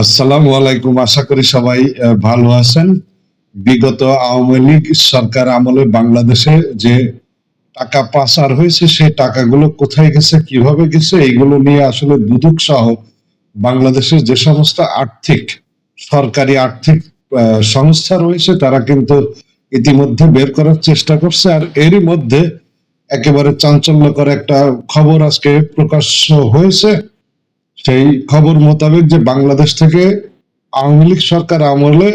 আসসালামু আলাইকুম। আশা করি সবাই ভালো আছেন। বিগত আওয়ামী লীগ সরকার আমলে বাংলাদেশে যে টাকা পাচার হয়েছে, সেই টাকাগুলো কোথায় গেছে, কীভাবে গেছে এইগুলো নিয়ে আসলে দুদক সহ বাংলাদেশের যে সমস্ত আর্থিক, সরকারি আর্থিক সংস্থা রয়েছে, তারা কিন্তু ইতিমধ্যে বের করার চেষ্টা করছে। আর এরই মধ্যে একেবারে চাঞ্চল্যকর একটা খবর আজকে প্রকাশ্য হয়েছে। সেই খবর মোতাবেক যে বাংলাদেশ থেকে আওয়ামী লীগ সরকার আমলে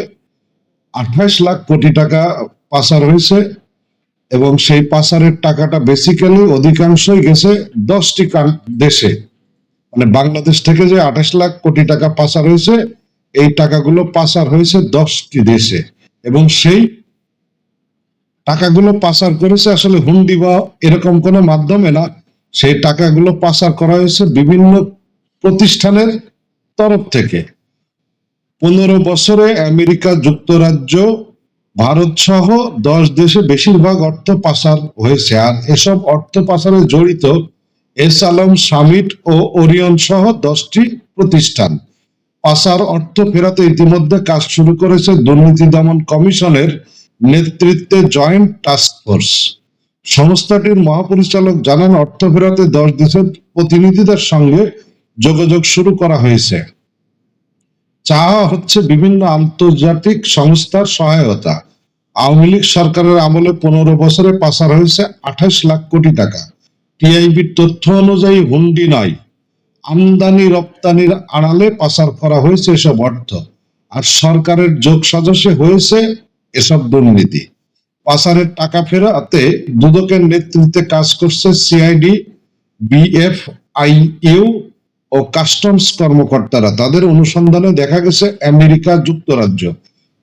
আঠাশ লাখ কোটি টাকা পাচার হয়েছে এবং সেই পাচারের টাকাটা বেসিক্যালি অধিকাংশই গেছে দশটি দেশে। মানে বাংলাদেশ থেকে যে আঠাশ লাখ কোটি টাকা পাচার হয়েছে, এই টাকাগুলো পাচার হয়েছে দশটি দেশে। এবং সেই টাকাগুলো পাচার করেছে আসলে হুন্ডি বা এরকম কোনো মাধ্যমে না। সেই টাকাগুলো পাচার করা হয়েছে বিভিন্ন প্রতিষ্ঠানের তরফ থেকে। পনেরো বছরে আমেরিকা যুক্তরাজ্য, ভারত সহ দশ দেশে বেশিরভাগ অর্থ পাচার হয়েছে। আর এসব অর্থ পাচারে জড়িত এস আলম, সামিট ও ওরিয়ন সহ দশটি প্রতিষ্ঠান। পাচার অর্থ ফেরাতে ইতিমধ্যে কাজ শুরু করেছে দুর্নীতি দমন কমিশনের নেতৃত্বে জয়েন্ট টাস্ক ফোর্স। সংস্থাটির মহাপরিচালক জানান, অর্থ ফেরাতে দশ দেশের প্রতিনিধিদের সঙ্গে যোগাযোগ শুরু করা হয়েছে। চাওয়া হচ্ছে বিভিন্ন আন্তর্জাতিক সংস্থার সহায়তা। আওয়ামী লীগ সরকারের আমলে পনেরো বছরে পাচার হয়েছে আঠাশ লাখ কোটি টাকা। টিআইবির তথ্য অনুযায়ী হুন্ডি নয়। আমদানি রপ্তানির আড়ালে পাচার করা হয়েছে এসব অর্থ। আর সরকারের যোগ সদস্য হয়েছে এসব দুর্নীতি। পাচারের টাকা ফেরাতে দুদকের নেতৃত্বে কাজ করছে সিআইডি, বিএফআইইউ ও কাস্টমস কর্মকর্তারা। তাদের অনুসন্ধানে দেখা গেছে, আমেরিকা যুক্তরাজ্য,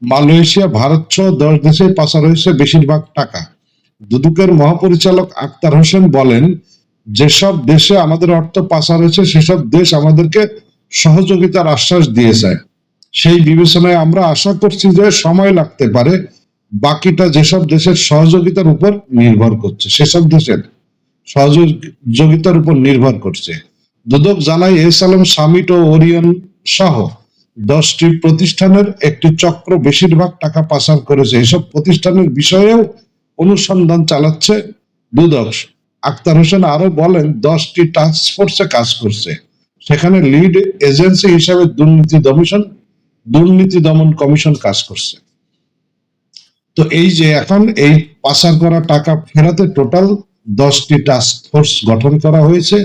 মালয়েশিয়া, ভারত সহ দশ দেশে পাচার হয়েছে বেশিরভাগ টাকা। দুদকের মহাপরিচালক আক্তার হোসেন বলেন, যেসব দেশে আমাদের অর্থ পাচার হয়েছে, সেসব দেশ আমাদেরকে সহযোগিতার আশ্বাস দিয়েছে। সেই বিবেচনায় আমরা আশা করছি যে সময় লাগতে পারে বাকিটা যেসব দেশের সহযোগিতার উপর নির্ভর করছে, সেসব দেশের সহযোগিতার উপর নির্ভর করছে। দুদক জানায় এস আলম সামিট ও ওরিয়ন সহ দশটি প্রতিষ্ঠানের একটি চক্র বেশিরভাগ টাকা পাচার করেছে। এসব প্রতিষ্ঠানের বিষয়েও অনুসন্ধান চালাচ্ছে দুদক। আক্তার হোসেন আরও বলেন, দশটি টাস্ক ফোর্সে কাজ করছে। সেখানে লিড এজেন্সি হিসাবে দুর্নীতি দমিশন দুর্নীতি দমন কমিশন কাজ করছে। তো এই যে এখন এই পাচার করা টাকা ফেরাতে টোটাল দশটি টাস্ক ফোর্স গঠন করা হয়েছে।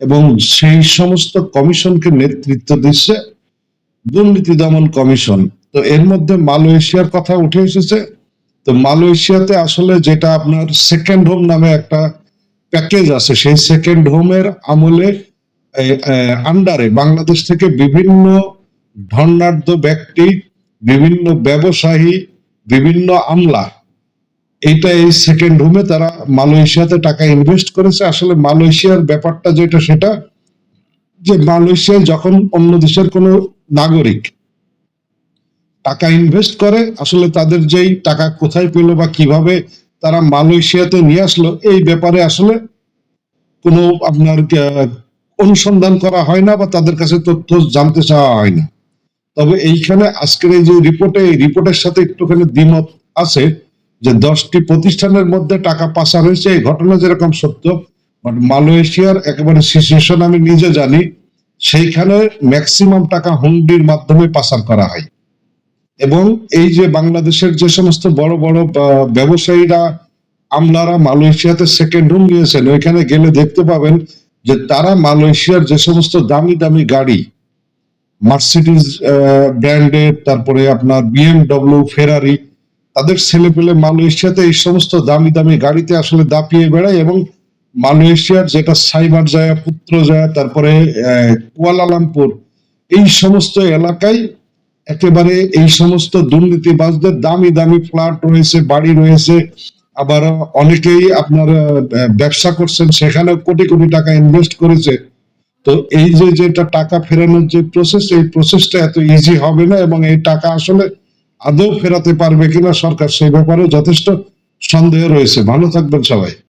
এবং সেই সমস্ত কমিশনকে নেতৃত্ব দিচ্ছে দুর্নীতি দমন কমিশন। তো এর মধ্যে মালয়েশিয়ার কথা উঠে এসেছে। তো মালয়েশিয়াতে আসলে যেটা আপনার সেকেন্ড হোম নামে একটা প্যাকেজ আছে, সেই সেকেন্ড হোমের আমলে আন্ডারে বাংলাদেশ থেকে বিভিন্ন ধর্নাঢ্য ব্যক্তি, বিভিন্ন ব্যবসায়ী, বিভিন্ন আমলা এইটা এই সেকেন্ড রুমে তারা মালয়েশিয়াতে টাকা ইনভেস্ট করেছে। আসলে মালয়েশিয়ার ব্যাপারটা যেটা সেটা যে মালয়েশিয়ায় যখন অন্য দেশের কোনো নাগরিক টাকা ইনভেস্ট করে, আসলে তাদের যেই টাকা কোথায় পেল বা কীভাবে তারা মালয়েশিয়াতে নিয়ে আসলো, এই ব্যাপারে আসলে কোনো আপনার অনুসন্ধান করা হয় না বা তাদের কাছে তথ্য জানতে চাওয়া হয় না। তবে এইখানে আজকের এই যে রিপোর্টে এই রিপোর্টের সাথে একটুখানি দ্বিমত আছে। যে দশটি প্রতিষ্ঠানের মধ্যে টাকা পাচার হয়েছে, এই ঘটনা যেরকম সত্য বাট মালয়েশিয়ার একেবারে সিচুয়েশন আমি নিজে জানি, সেইখানে ম্যাক্সিমাম টাকা হুন্ডির মাধ্যমে পাচার করা হয়। এবং এই যে বাংলাদেশের যে সমস্ত বড় বড় ব্যবসায়ীরা, আমলারা মালয়েশিয়াতে সেকেন্ড রুম নিয়েছেন, ওইখানে গেলে দেখতে পাবেন যে তারা মালয়েশিয়ার যে সমস্ত দামি দামি গাড়ি মার্সিডিজ ব্র্যান্ডের তারপরে আপনার বিএমডব্লিউ ফেরারি তাদের ছেলে পেলে মালয়েশিয়াতে এই সমস্ত দামি দামি গাড়িতে আসলে দাপিয়ে বেড়ায় এবং মালয়েশিয়ার যেটা সাইবার জায়া, পুত্র জায়া, তারপরে কুয়ালালামপুর, এই সমস্ত এলাকায় একেবারে এই সমস্ত দুর্নীতিবাজদের দামি দামি ফ্ল্যাট রয়েছে, বাড়ি রয়েছে। আবার অনেকেই আপনার ব্যবসা করছেন সেখানে কোটি কোটি টাকা ইনভেস্ট করেছে। তো এই যে যেটা টাকা ফেরানোর যে প্রসেস এই প্রসেসটা এত ইজি হবে না এবং এই টাকা আসলে আদৌ ফেরাতে পারবে কিনা সরকার সেই ব্যাপারে যথেষ্ট সন্দেহ রয়েছে। ভালো থাকবেন সবাই।